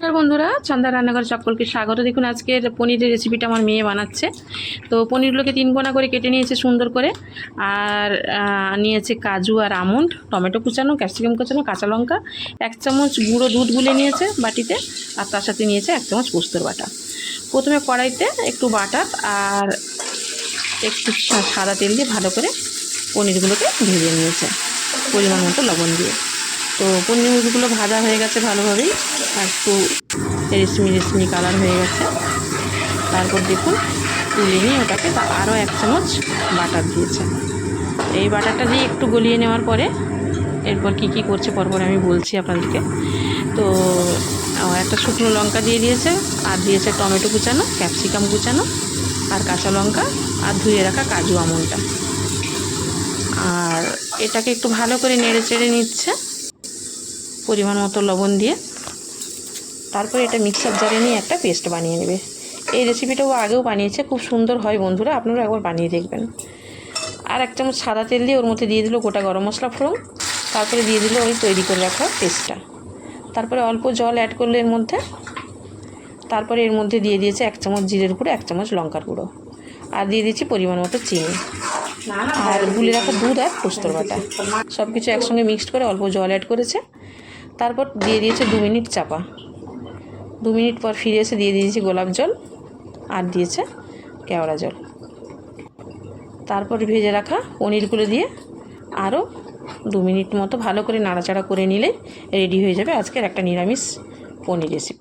নমস্কার বন্ধুরা চন্দা রান্নাঘর সকলকে স্বাগত। দেখুন, আজকের পনিরের রেসিপিটা আমার মেয়ে বানাচ্ছে। তো পনিরগুলোকে তিন কোনা করে কেটে নিয়েছে সুন্দর করে। আর নিয়েছে কাজু আর আমন্ড, টমেটো কুচানো, ক্যাপসিকাম কুচানো, কাঁচা লঙ্কা, এক চামচ গুঁড়ো দুধ গুলে নিয়েছে বাটিতে, আর তার সাথে নিয়েছে এক চামচ পোস্তর বাটা। প্রথমে কড়াইতে একটু বাটার আর একটু সাদা তেল দিয়ে ভালো করে পনিরগুলোকে ভেজে নিয়েছে, পরিমাণ মতো লবণ দিয়ে। তো পনিরগুলো ভাজা হয়ে গেছে ভালোভাবেই। আর একটু রেশমি রেশমি কালার হয়ে গেছে। তারপর দেখুন তুলে নিয়ে ওটাকে আরও এক চামচ বাটার দিয়েছে। এই বাটারটা দিয়ে একটু গলিয়ে নেওয়ার পরে এরপর কি কি করছে পরপর আমি বলছি আপনাদেরকে। তো একটা শুকনো লঙ্কা দিয়ে দিয়েছে, আর দিয়েছে টমেটো কুচানো, ক্যাপসিকাম কুচানো, আর কাঁচা লঙ্কা, আর ধুয়ে রাখা কাজু আমনটা। আর এটাকে একটু ভালো করে নেড়ে চেড়ে নিচ্ছে। পরিমাণ মতো লবণ দিয়ে তারপরে এটা মিক্সার জারে নিয়ে একটা পেস্ট বানিয়ে নেবে। এই রেসিপিটাও আগেও বানিয়েছে, খুব সুন্দর হয় বন্ধুরা আপনারা একবার বানিয়ে দেখবেন। আর এক চামচ সাদা তেল দিয়ে ওর মধ্যে দিয়ে দিল গোটা গরম মশলা ফোড়ন, তারপরে দিয়ে দিল ওই তৈরি করে রাখা পেস্টটা তারপরে অল্প জল অ্যাড করল এর মধ্যে, তারপরে এর মধ্যে দিয়ে দিয়েছে এক চামচ জিরের গুঁড়ো, এক চামচ লঙ্কার গুঁড়ো। আর দিয়ে দিয়েছি পরিমাণ মতো চিনি। আর গুলে রাখা দুধ আর পোস্তর বাটা। সব কিছু একসঙ্গে মিক্সড করে অল্প জল অ্যাড করেছে। তারপর দিয়ে দিয়েছে দু মিনিট চাপা। দু মিনিট পর ফিরে এসে দিয়ে দিয়েছি গোলাপ জল আর দিয়েছে কেওড়া জল। তারপর ভেজে রাখা পনিরগুলো দিয়ে আরও দু মিনিট মতো ভালো করে নাড়াচাড়া করে নিলে রেডি হয়ে যাবে আজকের একটা নিরামিষ পনির রেসিপি